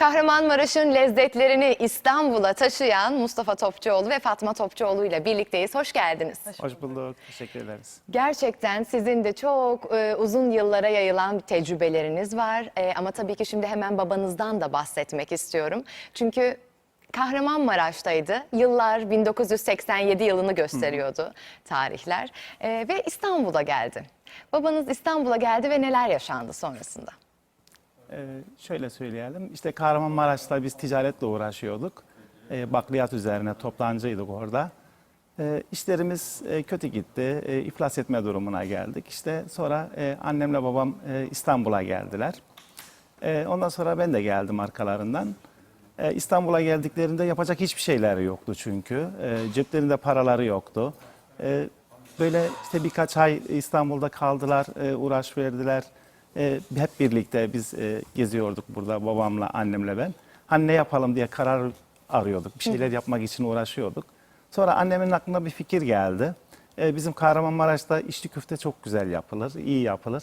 Kahramanmaraş'ın lezzetlerini İstanbul'a taşıyan Mustafa Topçuoğlu ve Fatma Topçuoğlu ile birlikteyiz. Hoş geldiniz. Hoş bulduk. Teşekkür ederiz. Gerçekten sizin de çok e, uzun yıllara yayılan tecrübeleriniz var. E, ama tabii ki şimdi hemen babanızdan da bahsetmek istiyorum. Çünkü Kahramanmaraş'taydı. Yıllar 1987 yılını gösteriyordu tarihler. E, ve İstanbul'a geldi. Babanız İstanbul'a geldi ve neler yaşandı sonrasında? Ee, şöyle söyleyelim. İşte Kahramanmaraş'ta biz ticaretle uğraşıyorduk. Ee, bakliyat üzerine toplancıydık orada. Ee, işlerimiz e, kötü gitti. E, iflas etme durumuna geldik. İşte sonra e, annemle babam e, İstanbul'a geldiler. E, ondan sonra ben de geldim arkalarından. E, İstanbul'a geldiklerinde yapacak hiçbir şeyleri yoktu çünkü. E, ceplerinde paraları yoktu. E, böyle işte birkaç ay İstanbul'da kaldılar, e, uğraş verdiler. E, hep birlikte biz e, geziyorduk burada babamla, annemle ben. Hani ne yapalım diye karar arıyorduk. Bir şeyler yapmak için uğraşıyorduk. Sonra annemin aklına bir fikir geldi. E, bizim Kahramanmaraş'ta içli köfte çok güzel yapılır, iyi yapılır.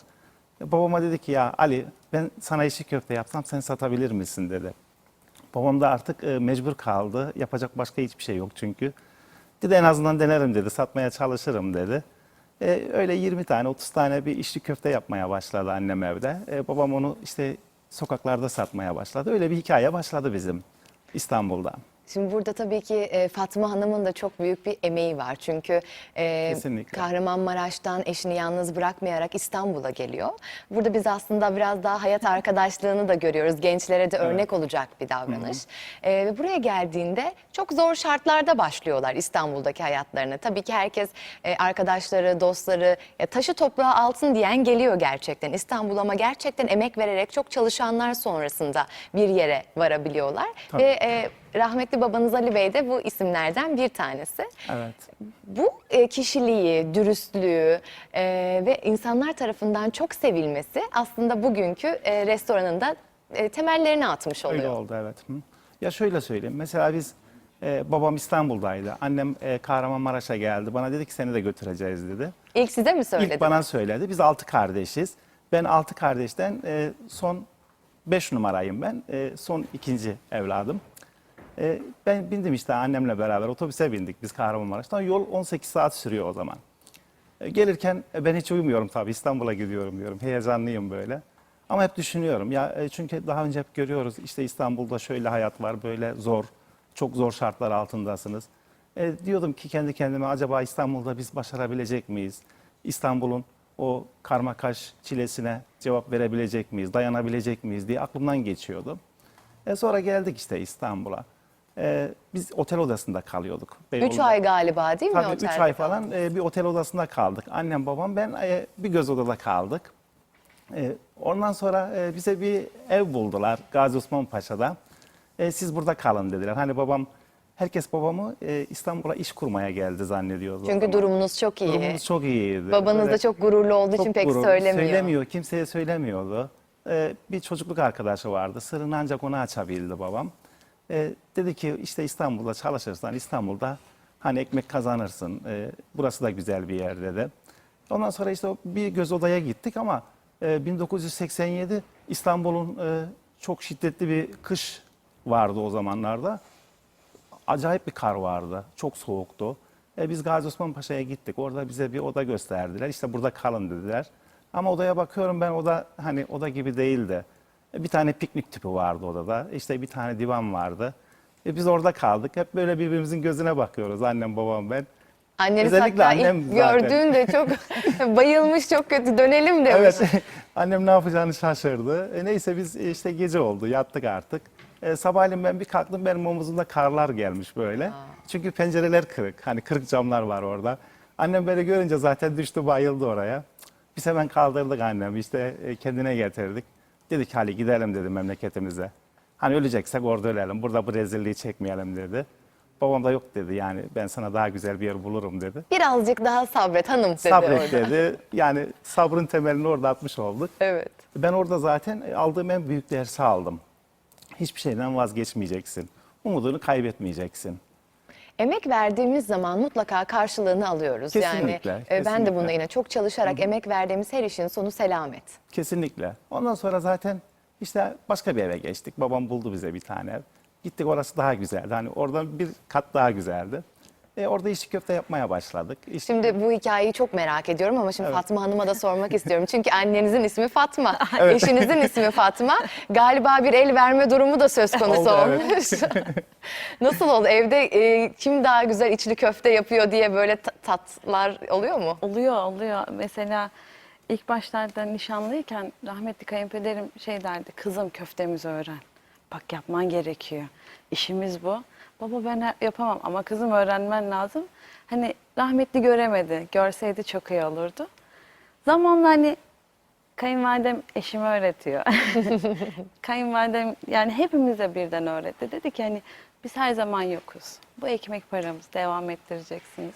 E, babama dedi ki ya Ali ben sana içli köfte yapsam sen satabilir misin dedi. Babam da artık e, mecbur kaldı. Yapacak başka hiçbir şey yok çünkü. Dedi en azından denerim dedi. Satmaya çalışırım dedi. E, öyle 20 tane 30 tane bir içli köfte yapmaya başladı annem evde. E, babam onu işte sokaklarda satmaya başladı. Öyle bir hikaye başladı bizim İstanbul'da. Şimdi burada tabii ki e, Fatma Hanım'ın da çok büyük bir emeği var. Çünkü e, Kesinlikle. Kahramanmaraş'tan eşini yalnız bırakmayarak İstanbul'a geliyor. Burada biz aslında biraz daha hayat arkadaşlığını da görüyoruz. Gençlere de örnek olacak bir davranış. E, ve buraya geldiğinde çok zor şartlarda başlıyorlar İstanbul'daki hayatlarına. Tabii ki herkes e, arkadaşları, dostları ya taşı toprağı altın diyen geliyor gerçekten İstanbul ama gerçekten emek vererek çok çalışanlar sonrasında bir yere varabiliyorlar. Tabii. Ve e, rahmetli babanız Ali Bey de bu isimlerden bir tanesi. Evet. Bu e, kişiliği, dürüstlüğü e, ve insanlar tarafından çok sevilmesi aslında bugünkü e, restoranında e, temellerini atmış oluyor. Öyle oldu evet. Hı. Ya şöyle söyleyeyim. Mesela biz e, babam İstanbul'daydı. Annem e, Kahramanmaraş'a geldi. Bana dedi ki seni de götüreceğiz dedi. İlk size mi söyledi? İlk bana söyledi. Biz altı kardeşiz. Ben altı kardeşten e, son beş numarayım ben. E, son ikinci evladım. E, ben bindim işte annemle beraber otobüse bindik biz Kahramanmaraş'tan. Yol 18 saat sürüyor o zaman. E, gelirken e, ben hiç uyumuyorum tabii İstanbul'a gidiyorum diyorum. Heyecanlıyım böyle. Ama hep düşünüyorum ya e, çünkü daha önce hep görüyoruz işte İstanbul'da şöyle hayat var böyle zor. Çok zor şartlar altındasınız. E, diyordum ki kendi kendime acaba İstanbul'da biz başarabilecek miyiz? İstanbul'un o karmakaş çilesine cevap verebilecek miyiz? Dayanabilecek miyiz diye aklımdan geçiyordu. E, sonra geldik işte İstanbul'a. E, biz otel odasında kalıyorduk. Üç Beyoğlu'nda. ay galiba değil mi Tabii 3 otelde ay kaldınız? falan e, bir otel odasında kaldık. Annem babam ben e, bir göz odada kaldık. E, ondan sonra e, bize bir ev buldular Gazi Osman Paşa'da. E, siz burada kalın dediler. Hani babam herkes babamı e, İstanbul'a iş kurmaya geldi zannediyordu. Çünkü durumunuz çok iyi. Durumumuz çok iyiydi. Babanız da Böyle çok gururlu olduğu için çok pek gurur- söylemiyor. Söylemiyor, kimseye söylemiyordu. E, bir çocukluk arkadaşı vardı. Sırrını ancak ona açabildi babam. E, dedi ki işte İstanbul'da çalışırsan İstanbul'da hani ekmek kazanırsın. E, burası da güzel bir yer dedi. Ondan sonra işte bir göz odaya gittik ama e, 1987 İstanbul'un e, çok şiddetli bir kış vardı o zamanlarda. Acayip bir kar vardı. Çok soğuktu. E, biz Gazi Osman Paşa'ya gittik. Orada bize bir oda gösterdiler. İşte burada kalın dediler. Ama odaya bakıyorum ben oda hani oda gibi değildi. Bir tane piknik tüpü vardı odada. İşte bir tane divan vardı. E, biz orada kaldık. Hep böyle birbirimizin gözüne bakıyoruz annem babam ben. Anneniz Özellikle hatta annem ilk zaten. gördüğünde çok bayılmış çok kötü dönelim demiş. Evet. Annem ne yapacağını şaşırdı. E, neyse biz e, işte gece oldu yattık artık. E, sabahleyin ben bir kalktım benim omuzumda karlar gelmiş böyle. Çünkü pencereler kırık. Hani kırık camlar var orada. Annem beni görünce zaten düştü bayıldı oraya. Biz hemen kaldırdık annemi işte e, kendine getirdik. Dedik hadi gidelim dedi memleketimize. Hani öleceksek orada ölelim. Burada bu rezilliği çekmeyelim dedi. Babam da yok dedi yani ben sana daha güzel bir yer bulurum dedi. Birazcık daha sabret hanım dedi Sabret orada. dedi. Yani sabrın temelini orada atmış olduk. Evet. Ben orada zaten aldığım en büyük dersi aldım. Hiçbir şeyden vazgeçmeyeceksin. Umudunu kaybetmeyeceksin. Emek verdiğimiz zaman mutlaka karşılığını alıyoruz. Kesinlikle, yani e, ben de kesinlikle. bunda yine çok çalışarak emek verdiğimiz her işin sonu selamet. Kesinlikle. Ondan sonra zaten İşte başka bir eve geçtik. Babam buldu bize bir tane ev. Gittik orası daha güzeldi. Hani oradan bir kat daha güzeldi. E, orada içli köfte yapmaya başladık. İşte Şimdi bu hikayeyi çok merak ediyorum ama şimdi Fatma Hanım'a da sormak istiyorum. Çünkü annenizin ismi Fatma, Evet. eşinizin ismi Fatma. Galiba bir el verme durumu da söz konusu Oldu, evet. olmuş. Nasıl oldu? Evde e, kim daha güzel içli köfte yapıyor diye böyle ta- tatlar oluyor mu? Oluyor oluyor. Mesela ilk başlarda nişanlıyken rahmetli kayınpederim şey derdi. Kızım köftemizi öğren. Bak yapman gerekiyor. İşimiz bu. Baba ben yapamam ama kızım öğrenmen lazım. Hani rahmetli göremedi. Görseydi çok iyi olurdu. Zamanla hani kayınvalidem eşime öğretiyor. kayınvalidem yani hepimize birden öğretti. Dedi ki hani biz her zaman yokuz. Bu ekmek paramız devam ettireceksiniz.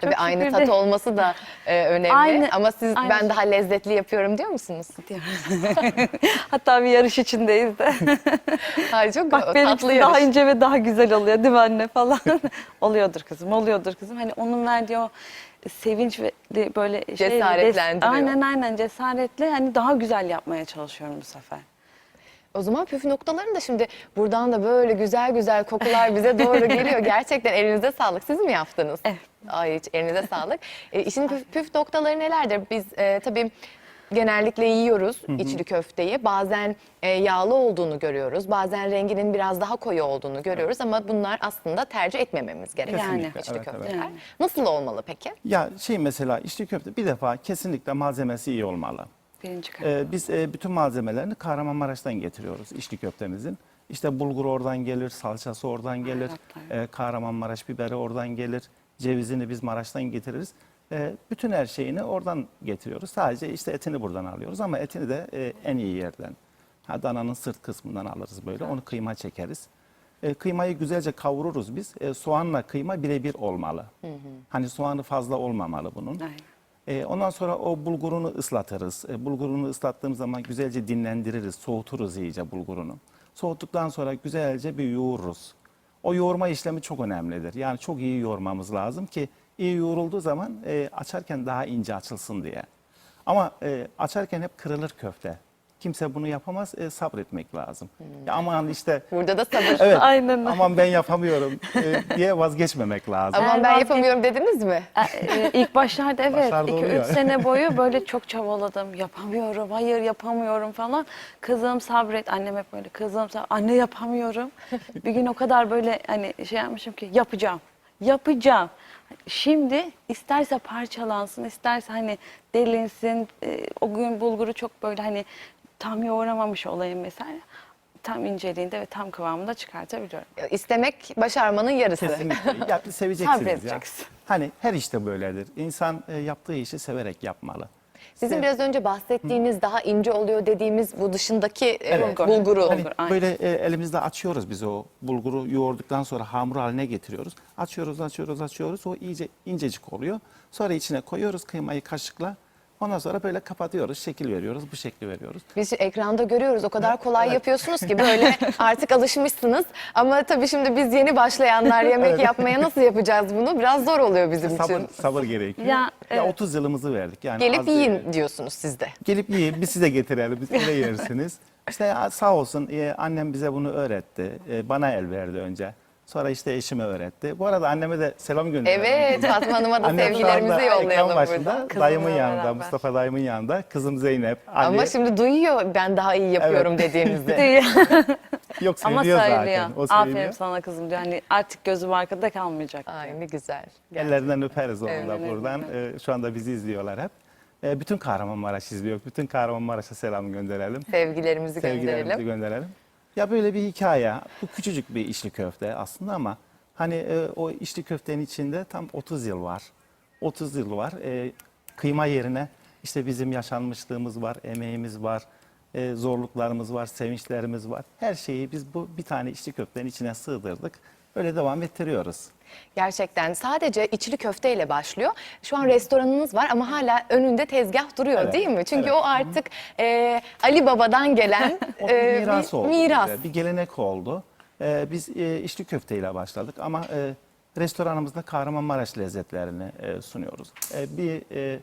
Tabii Çok aynı şükür tat de- olması da e, önemli. Aynı- ama siz aynı ben şey. daha lezzetli yapıyorum diyor musunuz? diyoruz. Hatta bir yarış içindeyiz de. Hayır, çok Bak tatlı yarış. daha ince ve daha güzel oluyor değil mi anne falan. oluyordur kızım, oluyordur kızım. Hani onun verdiği o sevinç ve de böyle şey, Cesaretlendiriyor. Aynen aynen cesaretle hani daha güzel yapmaya çalışıyorum bu sefer. O zaman püf noktalarını da şimdi buradan da böyle güzel güzel kokular bize doğru geliyor. Gerçekten elinize sağlık. Siz mi yaptınız? Evet. Ay hiç elinize sağlık. E, işin püf, püf noktaları nelerdir? Biz e, tabii genellikle yiyoruz içli köfteyi. Bazen e, yağlı olduğunu görüyoruz. Bazen renginin biraz daha koyu olduğunu görüyoruz. Ama bunlar aslında tercih etmememiz gereken Kesinlikle, içli evet, köfteler. evet. Nasıl olmalı peki? ya şey mesela içli köfte bir defa kesinlikle malzemesi iyi olmalı. Birinci kat. Ee, biz e, bütün malzemelerini Kahramanmaraş'tan getiriyoruz içli köftemizin. İşte bulgur oradan gelir, salçası oradan gelir, Baharatlar. e, Kahramanmaraş biberi oradan gelir, cevizini biz Maraş'tan getiririz. E, bütün her şeyini oradan getiriyoruz. Sadece işte etini buradan alıyoruz ama etini de e, en iyi yerden. Ha, dananın sırt kısmından alırız böyle, onu kıyma çekeriz. E, kıymayı güzelce kavururuz biz. E, soğanla kıyma birebir olmalı. Hani soğanı fazla olmamalı bunun. Aynen. E, ondan sonra o bulgurunu ıslatırız. E, bulgurunu ıslattığımız zaman güzelce dinlendiririz, soğuturuz iyice bulgurunu. Soğuttuktan sonra güzelce bir yoğururuz. O yoğurma işlemi çok önemlidir. Yani çok iyi yoğurmamız lazım ki iyi yoğrulduğu zaman e, açarken daha ince açılsın diye. Ama e, açarken hep kırılır köfte. Kimse bunu yapamaz, e, sabretmek lazım. Ya aman işte Burada da sabır. evet Aynen aman ben yapamıyorum e, diye vazgeçmemek lazım. Aman ben yapamıyorum dediniz mi? Ee, ilk başlarda evet Başlarda 2-3 oluyor. sene boyu böyle çok çabaladım. Yapamıyorum, hayır yapamıyorum falan. Kızım sabret, annem hep böyle kızım sabret, anne yapamıyorum. bir gün o kadar böyle hani şey yapmışım ki yapacağım, yapacağım. Şimdi isterse parçalansın, isterse hani delinsin. e, o gün bulguru çok böyle hani tam yoğuramamış olayım mesela. Tam inceliğinde ve tam kıvamında çıkartabiliyorum. İstemek başarmanın yarısı. Kesinlikle. Ya, seveceksiniz ya. Hani her işte böyledir. İnsan e, yaptığı işi severek yapmalı. Sizin Sev- biraz önce bahsettiğiniz daha ince oluyor dediğimiz bu dışındaki e, Evet. bulguru. Hani Bulgur, böyle e, elimizde açıyoruz biz o bulguru yoğurduktan sonra hamur haline getiriyoruz. Açıyoruz, açıyoruz, açıyoruz. O iyice incecik oluyor. Sonra içine koyuyoruz kıymayı kaşıkla. Ondan sonra böyle kapatıyoruz, şekil veriyoruz, bu şekli veriyoruz. Biz ekranda görüyoruz o kadar kolay yapıyorsunuz ki böyle artık alışmışsınız. Ama tabii şimdi biz yeni başlayanlar yemek yapmaya nasıl yapacağız bunu? Biraz zor oluyor bizim Sabır, için. sabır gerekiyor. Ya, Ya, evet. 30 yılımızı verdik. Yani Gelip az değil. yiyin diyorsunuz siz de. Gelip yiyin, biz size getirelim, biz öyle yersiniz. İşte ya sağ olsun e, annem bize bunu öğretti. E, bana el verdi önce. Sonra işte eşime öğretti. Bu arada anneme de selam gönderiyorum. Evet Fatma Hanım'a da sevgilerimizi yollayalım burada. Dayımın yanında, beraber. Mustafa dayımın yanında. Kızım Zeynep, anne. Ama şimdi duyuyor ben daha iyi yapıyorum dediğinizde. Yok Ama söylüyor söylüyor. zaten. O Aferin sana kızım diyor. Hani artık gözüm arkada kalmayacak. Ay ne güzel. Ellerinden öperiz onu Evet, da evet, buradan. E, şu anda bizi izliyorlar hep. E, bütün Kahramanmaraş izliyor. Bütün Kahramanmaraş'a selam gönderelim. Sevgilerimizi Sevgilerimizi gönderelim. gönderelim. Ya böyle bir hikaye. Bu küçücük bir içli köfte aslında ama hani e, o içli köftenin içinde tam 30 yıl var. 30 yıl var. E, kıyma yerine işte bizim yaşanmışlığımız var, emeğimiz var, e, zorluklarımız var, sevinçlerimiz var. Her şeyi biz bu bir tane içli köftenin içine sığdırdık. Öyle devam ettiriyoruz. Gerçekten sadece içli köfteyle başlıyor. Şu an restoranınız var ama hala önünde tezgah duruyor Evet, değil mi? Çünkü evet. o artık e, Ali Baba'dan gelen O e, bir miras oldu. miras. bize, Bir gelenek oldu. Ee, biz e, içli köfteyle başladık ama e, restoranımızda Kahramanmaraş lezzetlerini e, sunuyoruz. E, bir e,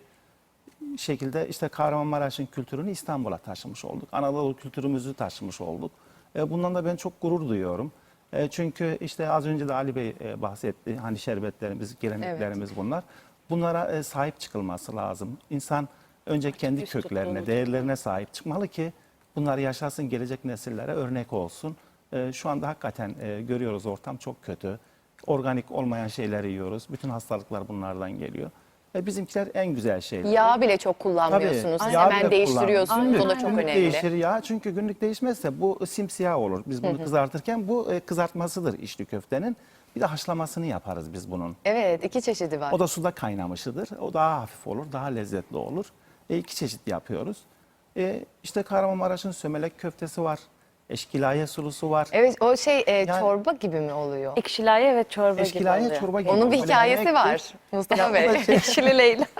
şekilde işte Kahramanmaraş'ın kültürünü İstanbul'a taşımış olduk. Anadolu kültürümüzü taşımış olduk. E, bundan da ben çok gurur duyuyorum. E, çünkü işte az önce de Ali Bey e, bahsetti. Hani şerbetlerimiz, geleneklerimiz bunlar. Bunlara e, sahip çıkılması lazım. İnsan önce kendi Üst köklerine, değerlerine sahip çıkmalı ki bunlar yaşasın, gelecek nesillere örnek olsun. E, şu anda hakikaten e, görüyoruz ortam çok kötü. Organik olmayan şeyleri yiyoruz. Bütün hastalıklar bunlardan geliyor. E, bizimkiler en güzel şeyler. Yağ bile çok kullanmıyorsunuz. Siz yağ hemen değiştiriyorsunuz. O da çok Günlük önemli. değişir ya. Çünkü günlük değişmezse bu simsiyah olur. Biz bunu kızartırken bu e, kızartmasıdır içli köftenin. Bir de haşlamasını yaparız biz bunun. Evet iki çeşidi var. O da suda kaynamışıdır. O daha hafif olur, daha lezzetli olur. E, iki çeşit yapıyoruz. E, işte Kahramanmaraş'ın sömelek köftesi var. Eşkilaye sulusu var. Evet o şey e, Yani- çorba gibi mi oluyor? Ekşilaye ve çorba gibi oluyor. çorba gibi. Onun bir hikayesi yemektir. var Mustafa Ya, o Bey. da şey- Ekşili Leyla.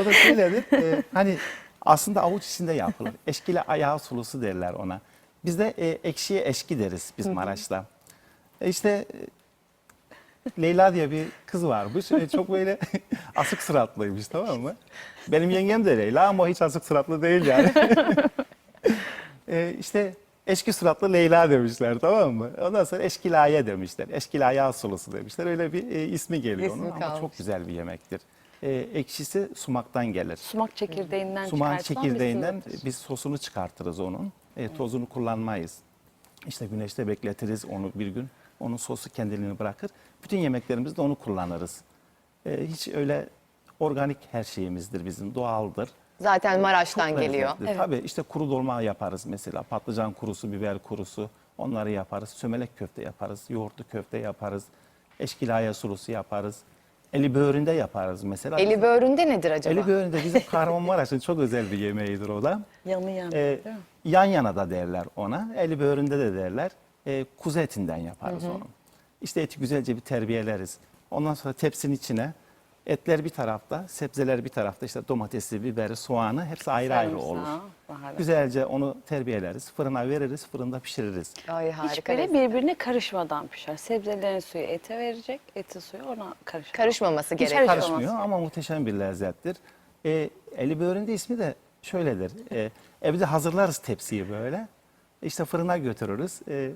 O da şöyledir. e, hani aslında avuç içinde yapılır. Eşkili ayağı sulusu derler ona. Bizde e, ekşiye eşki deriz biz Maraş'ta. E işte e, Leyla diye bir kız varmış. E, çok böyle asık sıratlıymış tamam mı? Benim yengem de Leyla ama hiç asık sıratlı değil yani. e, işte eşki suratlı Leyla demişler tamam mı? Ondan sonra eşkilaya demişler. Eşkilaya sulusu demişler. Öyle bir e, ismi geliyor İsmi onun ama kalmış. çok güzel bir yemektir. E, ekşisi sumaktan gelir. Sumak çekirdeğinden Sumağın çıkartılan bir çekirdeğinden sıvıdır. biz sosunu çıkartırız onun. E, tozunu kullanmayız. İşte güneşte bekletiriz onu bir gün. Onun sosu kendiliğini bırakır. Bütün yemeklerimizde onu kullanırız. E, hiç öyle organik her şeyimizdir bizim, doğaldır. Zaten Maraş'tan Çok geliyor. lezzetli. Tabii işte kuru dolma yaparız mesela. Patlıcan kurusu, biber kurusu onları yaparız. Sömelek köfte yaparız. Yoğurtlu köfte yaparız. Eşkilaya sulusu yaparız. Eli böğründe yaparız mesela. Eli böğründe nedir acaba? Eli böğründe bizim Kahramanmaraş'ın çok özel bir yemeğidir o da. Yanı yanı. Ee, değil mi? yan yana da derler ona. Eli böğründe de derler. Ee, kuzu etinden yaparız onu. İşte eti güzelce bir terbiyeleriz. Ondan sonra tepsinin içine etler bir tarafta, sebzeler bir tarafta. işte domatesi, biberi, soğanı hepsi ayrı ayrı olur. Sarımsağı, baharat. Güzelce onu terbiyeleriz. Fırına veririz, fırında pişiririz. Ay harika. Hiçbiri lezzet. birbirine karışmadan pişer. Sebzelerin suyu ete verecek, etin suyu ona karışacak. Karışmaması gerekiyor. karışmaz. Karışmıyor ama muhteşem bir lezzettir. Ee, eli böğründe ismi de şöyledir. Ee, evde hazırlarız tepsiyi böyle. İşte fırına götürürüz. Ee,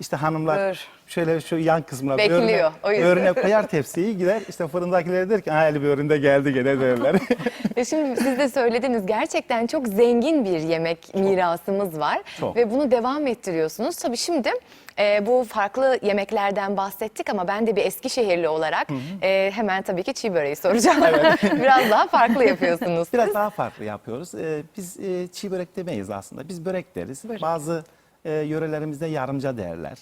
işte hanımlar Böğür. şöyle şu yan kısmına Bekliyor, böğrüne, o yüzden. böğrüne koyar tepsiyi gider. İşte fırındakiler der ki ha eli böğründe geldi gene derler. E şimdi siz de söylediniz gerçekten çok zengin bir yemek mirasımız var Çok. ve bunu devam ettiriyorsunuz. Tabii şimdi e, bu farklı yemeklerden bahsettik ama ben de bir Eskişehirli olarak e, hemen tabii ki çiğ böreği soracağım. Biraz daha farklı yapıyorsunuz. Biraz daha farklı yapıyoruz. Ee, biz e, çiğ börek demeyiz aslında. Biz börek deriz. Bazı e, yörelerimizde yarımca derler.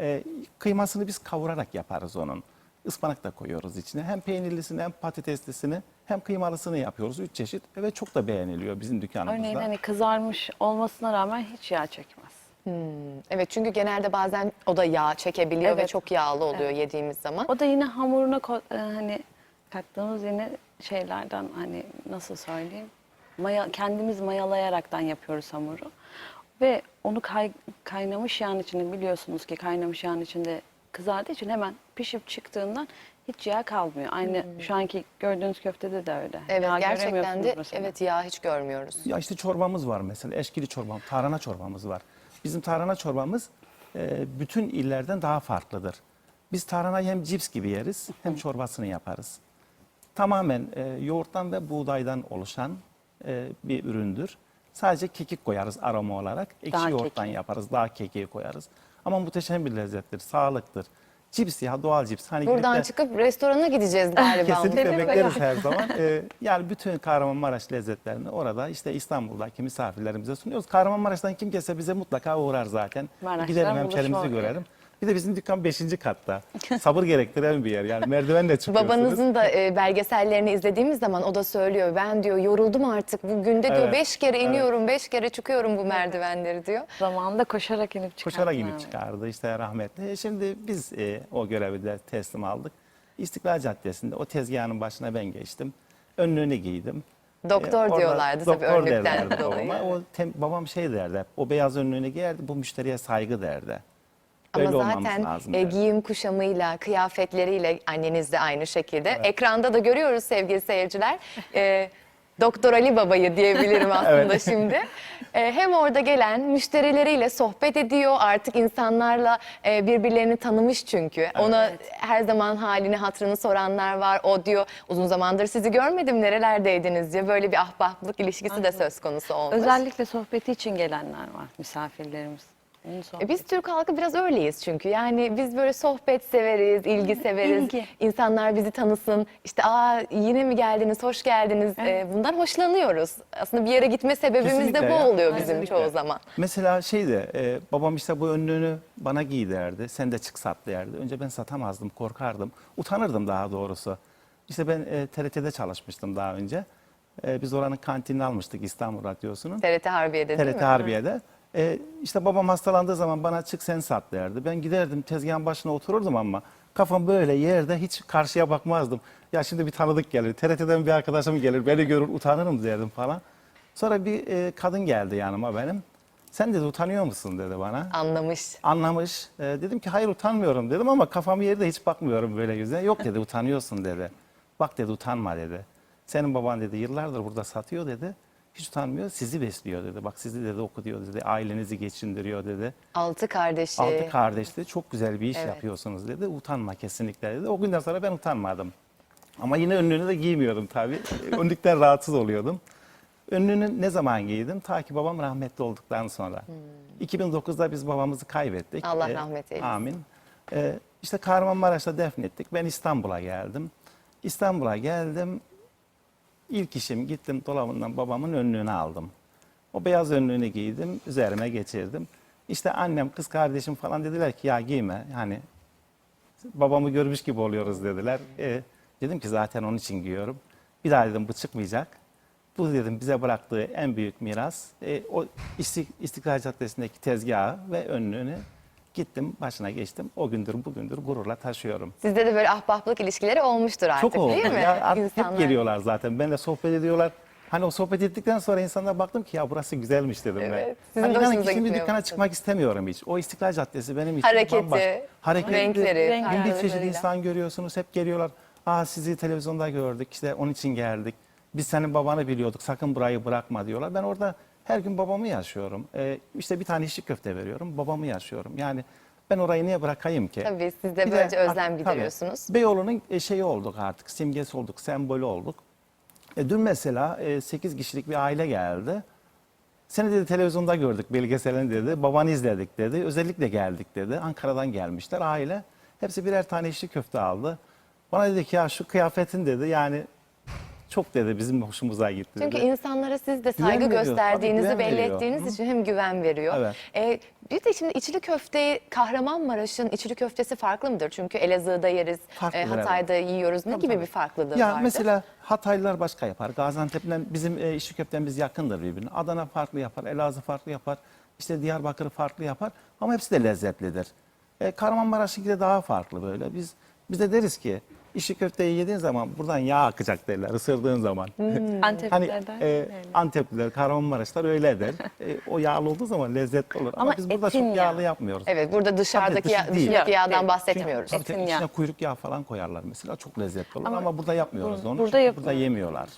E, kıymasını biz kavurarak yaparız onun. Ispanak da koyuyoruz içine. Hem peynirlisini hem patateslisini hem kıymalısını yapıyoruz. Üç çeşit ve çok da beğeniliyor bizim dükkanımızda. Örneğin hani kızarmış olmasına rağmen hiç yağ çekmez. Evet çünkü genelde bazen o da yağ çekebiliyor ve Evet. çok yağlı oluyor yediğimiz zaman. O da yine hamuruna e, hani kattığımız yine şeylerden hani nasıl söyleyeyim? Maya, kendimiz mayalayaraktan yapıyoruz hamuru. Ve onu kay- kaynamış yağın içinde biliyorsunuz ki kaynamış yağın içinde kızardığı için hemen pişip çıktığından hiç yağ kalmıyor. Aynı şu anki gördüğünüz köftede de öyle. Evet Yağ gerçekten de mesela. evet yağ hiç görmüyoruz. Ya işte çorbamız var mesela. Eşkili çorbam, tarhana çorbamız var. Bizim tarhana çorbamız e, bütün illerden daha farklıdır. Biz tarhanayı hem cips gibi yeriz hem çorbasını yaparız. Tamamen e, yoğurttan ve buğdaydan oluşan e, bir üründür. Sadece kekik koyarız aroma olarak. Ekşi Dağ yoğurttan kekiği. yaparız. Dağ kekiği koyarız. Ama muhteşem bir lezzettir, sağlıktır. Cips ya doğal cips. Hani gidip Buradan de- çıkıp restorana gideceğiz galiba. Kesinlikle bekleriz her zaman. Ee, yani bütün Kahramanmaraş lezzetlerini orada işte İstanbul'daki misafirlerimize sunuyoruz. Kahramanmaraş'tan kim gelse bize mutlaka uğrar zaten. Maraş'tan Gidelim hemşerimizi buluşma oluyor. görelim. Bir de bizim dükkan 5. katta. Sabır gerektiren bir yer. Yani merdivenle çıkıyorsunuz. Babanızın da e, belgesellerini izlediğimiz zaman o da söylüyor. Ben diyor yoruldum artık. Bu günde diyor Evet, beş kere evet. iniyorum, beş kere çıkıyorum bu merdivenleri diyor. Zamanında koşarak inip çıkardım. Koşarak inip çıkardı işte rahmetli. E Şimdi biz e, o görevi de teslim aldık. İstiklal Caddesi'nde o tezgahın başına ben geçtim. Önlüğünü giydim. Doktor orada diyorlardı tabii doktor önlükten derlerdi dolayı. babama. O tem- babam şey derdi, hep, o beyaz önlüğünü giyerdi, bu müşteriye saygı derdi. Ama Öyle zaten lazım e, giyim kuşamıyla, kıyafetleriyle anneniz de aynı şekilde. Ekranda da görüyoruz sevgili seyirciler. E, Doktor Ali Baba'yı diyebilirim aslında şimdi. Ee, hem orada gelen müşterileriyle sohbet ediyor. Artık insanlarla e, birbirlerini tanımış çünkü. Ona her zaman halini hatırını soranlar var. O diyor uzun zamandır sizi görmedim nerelerdeydiniz diyor. Böyle bir ahbaplık ilişkisi de söz konusu olmuş. Özellikle sohbeti için gelenler var misafirlerimiz. E. Biz Türk halkı biraz öyleyiz çünkü. Yani biz böyle sohbet severiz, ilgi severiz. ilgi. İnsanlar bizi tanısın. İşte aa yine mi geldiniz, hoş geldiniz. E, bundan hoşlanıyoruz. Aslında bir yere gitme sebebimiz Kesinlikle de bu ya. oluyor bizim Kesinlikle. çoğu zaman. Mesela şeydi, e, babam işte bu önlüğünü bana giy derdi. Sen de çık sat derdi. Önce ben satamazdım, korkardım. Utanırdım daha doğrusu. İşte ben e, TRT'de çalışmıştım daha önce. E, biz oranın kantinini almıştık İstanbul Radyosu'nun. TRT Harbiye'de değil TRT mi? Harbiye'de. E, işte babam hastalandığı zaman bana çık sen sat derdi. Ben giderdim tezgahın başına otururdum ama kafam böyle yerde hiç karşıya bakmazdım. Ya şimdi bir tanıdık gelir, TRT'den bir arkadaşım gelir, beni görür utanırım derdim falan. Sonra bir e, kadın geldi yanıma benim. Sen dedi utanıyor musun dedi bana. Anlamış. Anlamış. E, dedim ki hayır utanmıyorum dedim ama kafam yerde hiç bakmıyorum böyle yüzüne. Yok dedi utanıyorsun dedi. Bak dedi utanma dedi. Senin baban dedi yıllardır burada satıyor dedi. Hiç utanmıyor sizi besliyor dedi. Bak sizi dedi okutuyor dedi. Ailenizi geçindiriyor dedi. Altı kardeşi. Altı kardeş dedi. Çok güzel bir iş Evet. yapıyorsunuz dedi. Utanma kesinlikle dedi. O günden sonra ben utanmadım. Ama yine önlüğünü de giymiyordum tabii. Önlükten rahatsız oluyordum. Önlüğünü ne zaman giydim? Ta ki babam rahmetli olduktan sonra. 2009'da biz babamızı kaybettik. Allah Ee, rahmet eylesin. Amin. Ee, işte Kahramanmaraş'ta defnettik. Ben İstanbul'a geldim. İstanbul'a geldim. İlk işim gittim dolabından babamın önlüğünü aldım. O beyaz önlüğünü giydim, üzerime geçirdim. İşte annem, kız kardeşim falan dediler ki ya giyme. Yani babamı görmüş gibi oluyoruz dediler. E, dedim ki zaten onun için giyiyorum. Bir daha dedim bu çıkmayacak. Bu dedim bize bıraktığı en büyük miras. E, o İstik- İstiklal Caddesi'ndeki tezgahı ve önlüğünü gittim başına geçtim. O gündür bugündür gururla taşıyorum. Sizde de böyle ahbaplık ilişkileri olmuştur artık Çok oldu. değil mi? Ya artık hep İnsanlar- geliyorlar zaten. Benimle sohbet ediyorlar. Hani o sohbet ettikten sonra insanlara baktım ki ya burası güzelmiş dedim Evet, ben. sizin Hani inanın ki şimdi dükkana çıkmak istemiyorum hiç. O İstiklal Caddesi benim için Hareketi, bambaşka. Hareketli, renkleri, Bin bir çeşit insan görüyorsunuz. Hep geliyorlar. Aa sizi televizyonda gördük. işte onun için geldik. Biz senin babanı biliyorduk. Sakın burayı bırakma diyorlar. Ben orada her gün babamı yaşıyorum. Ee, işte bir tane işçi köfte veriyorum. Babamı yaşıyorum. Yani ben orayı niye bırakayım ki? Tabii siz de böylece özlem tabii, gideriyorsunuz. Beyoğlu'nun e, şeyi olduk artık, simgesi olduk, sembolü olduk. E, dün mesela 8 kişilik bir aile geldi. Seni dedi televizyonda gördük belgeselini dedi. Babanı izledik dedi. Özellikle geldik dedi. Ankara'dan gelmişler aile. Hepsi birer tane içli köfte aldı. Bana dedi ki ya şu kıyafetin dedi yani çok dedi bizim hoşumuza gitti Çünkü dedi. insanlara siz de Güven saygı veriyor, gösterdiğinizi tabii güven belli veriyor. ettiğiniz için hem güven veriyor. Evet. Ee, bir de şimdi içli köfteyi Kahramanmaraş'ın içli köftesi farklı mıdır? Çünkü Elazığ'da yeriz, Farklıdır, e, Hatay'da yiyoruz. Ne gibi bir farklılığı Ya vardır? mesela Hataylılar başka yapar. Gaziantep'ten bizim e, işçi köftemiz yakındır birbirine. Adana farklı yapar, Elazığ farklı yapar. işte Diyarbakır farklı yapar ama hepsi de lezzetlidir. E, Kahramanmaraş'ınki de daha farklı böyle. Biz biz de deriz ki işçi köfteyi yediğin zaman buradan yağ akacak derler ısırdığın zaman. Hani Anteplilerden e, öyle. Antepliler, Kahramanmaraşlar öyle der. E, o yağlı olduğu zaman lezzetli olur. Ama, Ama biz burada etin çok yağı. yağlı yapmıyoruz. Evet burada dışarıdaki dışı ya- değil. dışındaki Yok, yağdan değil. bahsetmiyoruz. Tabii Etin tabii, yağı. içine kuyruk yağı falan koyarlar mesela. Çok lezzetli olur ama, Ama burada yapmıyoruz onu. burada Çünkü yapmıyoruz. burada yemiyorlar.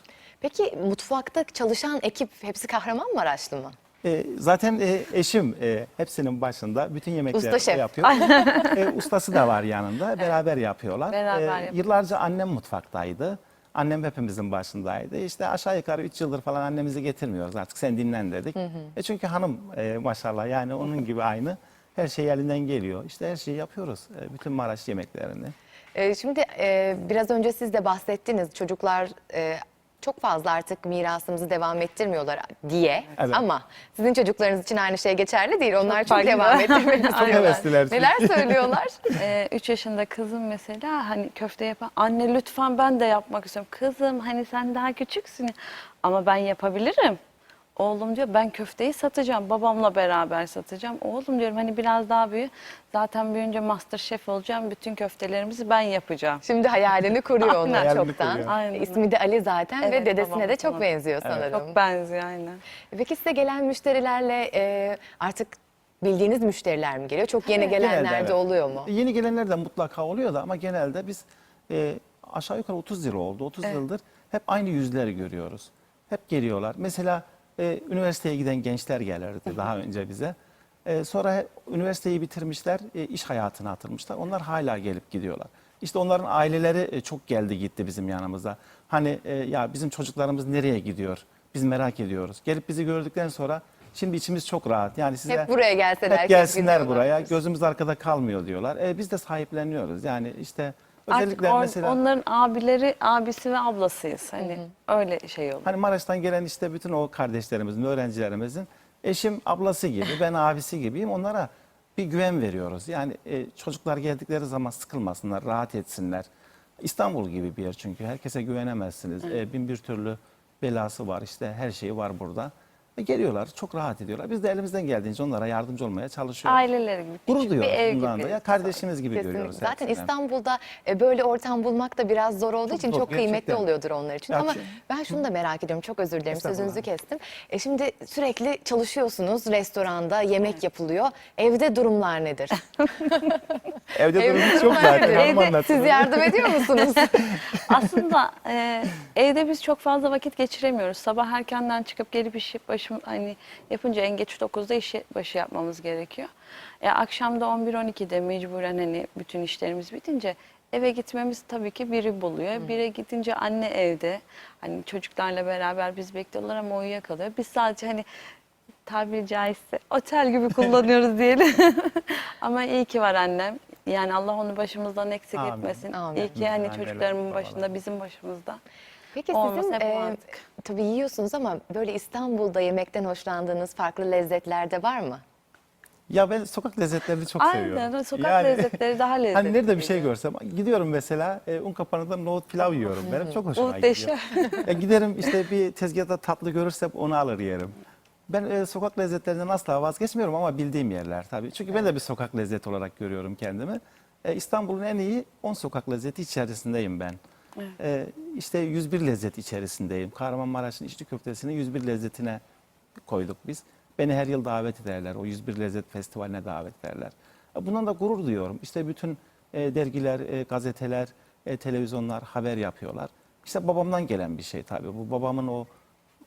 Peki mutfakta çalışan ekip hepsi Kahramanmaraşlı mı? E, zaten e, eşim e, hepsinin başında bütün yemekleri Usta şef. o yapıyor. e, ustası da var yanında. Beraber yapıyorlar. Beraber E, yapıyor. yıllarca annem mutfaktaydı. Annem hepimizin başındaydı. İşte aşağı yukarı 3 yıldır falan annemizi getirmiyoruz artık sen dinlen dedik. E çünkü hanım e, maşallah yani onun gibi aynı. Her şey elinden geliyor. İşte her şeyi yapıyoruz. E, bütün Maraş yemeklerini. Ee, şimdi e, biraz önce siz de bahsettiniz çocuklar e, çok fazla artık mirasımızı devam ettirmiyorlar diye Evet. ama sizin çocuklarınız için aynı şey geçerli değil. Onlar çok, farklı. devam ettirmek istiyorlar. Neler söylüyorlar? 3 yaşında kızım mesela hani köfte yapan anne lütfen ben de yapmak istiyorum. Kızım hani sen daha küçüksün ama ben yapabilirim. Oğlum diyor ben köfteyi satacağım. Babamla beraber satacağım. Oğlum diyorum hani biraz daha büyü. Zaten büyüyünce master şef olacağım. Bütün köftelerimizi ben yapacağım. Şimdi hayalini kuruyor onlar Hayalini çoktan. kuruyor. Aynen. İsmi de Ali zaten ve Evet, dedesine babam de çok sana. benziyor Evet. sanırım. Çok benziyor aynen. Peki size gelen müşterilerle e, artık bildiğiniz müşteriler mi geliyor? Çok yeni gelenler Genelde de evet. oluyor mu? Yeni gelenler de mutlaka oluyor da ama genelde biz e, aşağı yukarı 30 yıl oldu. 30 yıldır hep aynı yüzleri görüyoruz. Hep geliyorlar. Mesela e, üniversiteye giden gençler gelirdi daha önce bize. E, sonra üniversiteyi bitirmişler, e, iş hayatına atılmışlar. Onlar hala gelip gidiyorlar. İşte onların aileleri e, çok geldi gitti bizim yanımıza. Hani e, ya bizim çocuklarımız nereye gidiyor? Biz merak ediyoruz. Gelip bizi gördükten sonra şimdi içimiz çok rahat. Yani size Hep buraya gelseler. hep gelsinler buraya. Gözümüz arkada kalmıyor diyorlar. E, biz de sahipleniyoruz. Yani işte özellikle Artık on- mesela onların abileri, abisi ve ablasıyız. Hani öyle şey oldu. Hani Maraş'tan gelen işte bütün o kardeşlerimizin, öğrencilerimizin eşim ablası gibi, ben abisi gibiyim. Onlara bir güven veriyoruz. Yani e, çocuklar geldikleri zaman sıkılmasınlar, rahat etsinler. İstanbul gibi bir yer çünkü. Herkese güvenemezsiniz. E, bin bir türlü belası var işte her şeyi var burada. E, geliyorlar, çok rahat ediyorlar. Biz de elimizden geldiğince onlara yardımcı olmaya çalışıyoruz. Aileleri gibi. Gurur küçük bir duyuyoruz ev bundan da. gibi. Ya kardeşimiz gibi Kesinlikle. görüyoruz. Zaten hepsini. İstanbul'da e, böyle ortam bulmak da biraz zor olduğu Çok için zor, çok kıymetli gerçekten. oluyordur onlar için. Ya Ama çünkü- ben şunu da merak ediyorum. Çok özür dilerim. Sözünüzü kestim. E şimdi sürekli çalışıyorsunuz restoranda, yemek yapılıyor. Evde durumlar nedir? Evde Evde durumumuz çok durumlar zaten. anlatır. Siz yardım ediyor musunuz? Aslında e, evde biz çok fazla vakit geçiremiyoruz. Sabah erkenden çıkıp gelip işi başım hani yapınca en geç 9'da işi başı yapmamız gerekiyor. E, akşam da 11-12'de mecburen hani bütün işlerimiz bitince eve gitmemiz tabii ki biri buluyor. Bire gidince anne evde. Hani çocuklarla beraber biz bekliyorlar ama uyuyakalıyor. Biz sadece hani tabiri caizse otel gibi kullanıyoruz diyelim. Ama iyi ki var annem. Yani Allah onu başımızdan eksik Amin. etmesin. Amin. İyi ki hani Anneler, çocuklarımın babalar. başında, bizim başımızda. Peki Olmasa sizin hep e, tabii yiyorsunuz ama böyle İstanbul'da yemekten hoşlandığınız farklı lezzetler de var mı? Ya ben sokak lezzetlerini çok seviyorum. Aynen sokak Yani- lezzetleri daha lezzetli. Hani nerede bir şey görsem gidiyorum mesela e, un kapanında nohut pilav yiyorum. Benim çok hoşuma Muhteşem. gidiyor. E, giderim işte bir tezgahta tatlı görürsem onu alır yerim. Ben e, sokak lezzetlerinden asla vazgeçmiyorum ama bildiğim yerler tabii. Çünkü ben de bir sokak lezzeti olarak görüyorum kendimi. E, İstanbul'un en iyi 10 sokak lezzeti içerisindeyim ben. E, işte 101 lezzet içerisindeyim. Kahramanmaraş'ın içli köftesini 101 lezzetine koyduk biz. Beni her yıl davet ederler. O 101 Lezzet Festivali'ne davet ederler. E, Bundan da gurur duyuyorum. İşte bütün e, dergiler, e, gazeteler, e, televizyonlar haber yapıyorlar. İşte babamdan gelen bir şey tabii. Bu babamın o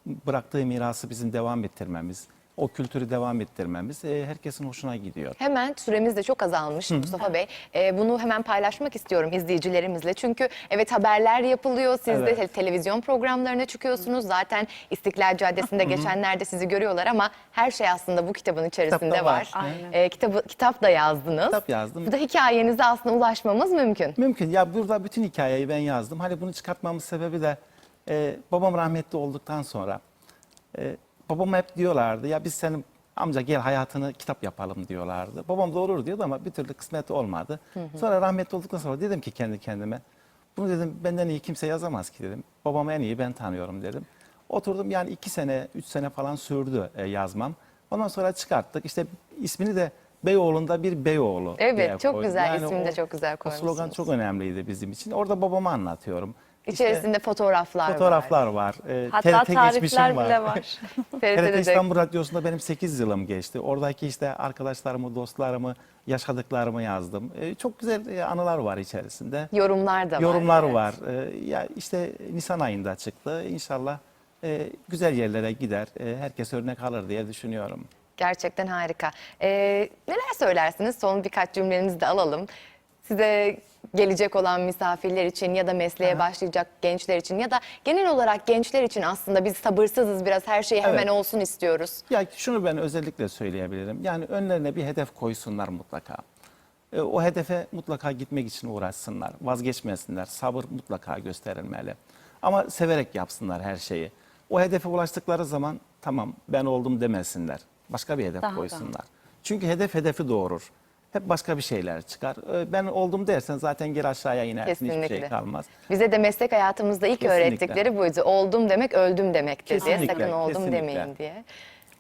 bıraktığı mirası bizim devam ettirmemiz, o kültürü devam ettirmemiz e, herkesin hoşuna gidiyor. Hemen süremiz de çok azalmış Mustafa Bey. Ee, bunu hemen paylaşmak istiyorum izleyicilerimizle. Çünkü evet haberler yapılıyor. Siz de Evet. te- televizyon programlarına çıkıyorsunuz. Zaten İstiklal Caddesi'nde geçenlerde sizi görüyorlar ama her şey aslında bu kitabın içerisinde var. var. Aynen. Ee, kitabı, kitap da yazdınız. Kitap yazdım. Bu da hikayenize aslında ulaşmamız mümkün. Mümkün. Ya burada bütün hikayeyi ben yazdım. Hani bunu çıkartmamın sebebi de e, babam rahmetli olduktan sonra e, babama hep diyorlardı ya biz senin amca gel hayatını kitap yapalım diyorlardı. Babam da olur diyordu ama bir türlü kısmet olmadı. Sonra rahmetli olduktan sonra dedim ki kendi kendime bunu dedim benden iyi kimse yazamaz ki dedim. Babamı en iyi ben tanıyorum dedim. Oturdum yani iki sene, üç sene falan sürdü e, yazmam. Ondan sonra çıkarttık. İşte ismini de Beyoğlu'nda bir Beyoğlu Evet, diye çok koydum. güzel, ismini de çok güzel O slogan çok önemliydi bizim için. Orada babamı anlatıyorum. İçerisinde fotoğraflar, fotoğraflar var. E, Hatta TRT tarifler geçmişim bile var. var. TRT TRT'de İstanbul Radyosu'nda benim 8 yılım geçti. Oradaki işte arkadaşlarımı, dostlarımı, yaşadıklarımı yazdım. E, çok güzel e, anılar var içerisinde. yorumlar da var. Yorumlar Evet. var. E, ya işte Nisan ayında çıktı. İnşallah e, güzel yerlere gider. E, herkes örnek alır diye düşünüyorum. Gerçekten harika. Ee, neler söylersiniz? Son birkaç cümlenizi de alalım. Size gelecek olan misafirler için ya da mesleğe başlayacak gençler için ya da genel olarak gençler için aslında biz sabırsızız biraz her şey hemen Evet. olsun istiyoruz. Ya şunu ben özellikle söyleyebilirim. Yani önlerine bir hedef koysunlar mutlaka. E, o hedefe mutlaka gitmek için uğraşsınlar. Vazgeçmesinler. Sabır mutlaka gösterilmeli. Ama severek yapsınlar her şeyi. O hedefe ulaştıkları zaman tamam ben oldum demesinler. Başka bir hedef Daha da. koysunlar. Çünkü hedef hedefi doğurur. Hep başka bir şeyler çıkar. E, Ben oldum dersen zaten geri aşağıya inersin. Hiçbir Kesinlikle. şey kalmaz. Bize de meslek hayatımızda ilk Kesinlikle. öğrettikleri buydu. Oldum demek öldüm demekti diye. Kesinlikle, Sakın oldum kesinlikle. demeyin diye.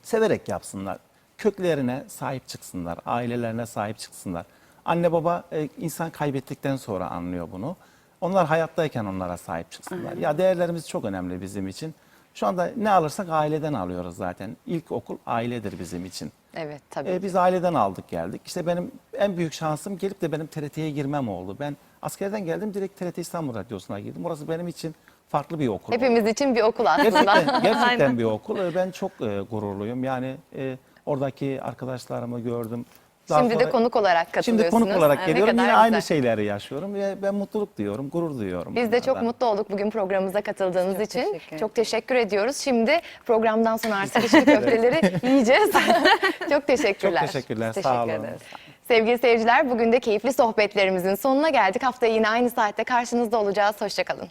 severek yapsınlar. Köklerine sahip çıksınlar, ailelerine sahip çıksınlar. Anne baba e, insan kaybettikten sonra anlıyor bunu. Onlar hayattayken onlara sahip çıksınlar. Ya değerlerimiz çok önemli bizim için. Şu anda ne alırsak aileden alıyoruz zaten. İlk okul ailedir bizim için. Evet tabii. E, biz aileden aldık geldik. İşte benim en büyük şansım gelip de benim TRT'ye girmem oldu. Ben askerden geldim direkt TRT İstanbul Radyosu'na girdim. Orası benim için farklı bir okul. Hepimiz için bir okul aslında. Gerçekten, gerçekten bir okul. E, Ben çok e, gururluyum. Yani e, oradaki arkadaşlarımı gördüm. Daha Şimdi de sonra- konuk olarak Şimdi katılıyorsunuz. konuk olarak geliyorum. Yine aynı güzel. şeyleri yaşıyorum ve ben mutluluk duyuyorum, gurur duyuyorum. Biz de çok bunlardan. mutlu olduk bugün programımıza katıldığınız Çok için. teşekkür çok teşekkür ediyoruz. Şimdi programdan sonra artık içli köfteleri yiyeceğiz. çok teşekkürler. Çok teşekkürler, Teşekkür sağ olun. ederiz. Sevgili seyirciler bugün de keyifli sohbetlerimizin sonuna geldik. Haftaya yine aynı saatte karşınızda olacağız. Hoşçakalın.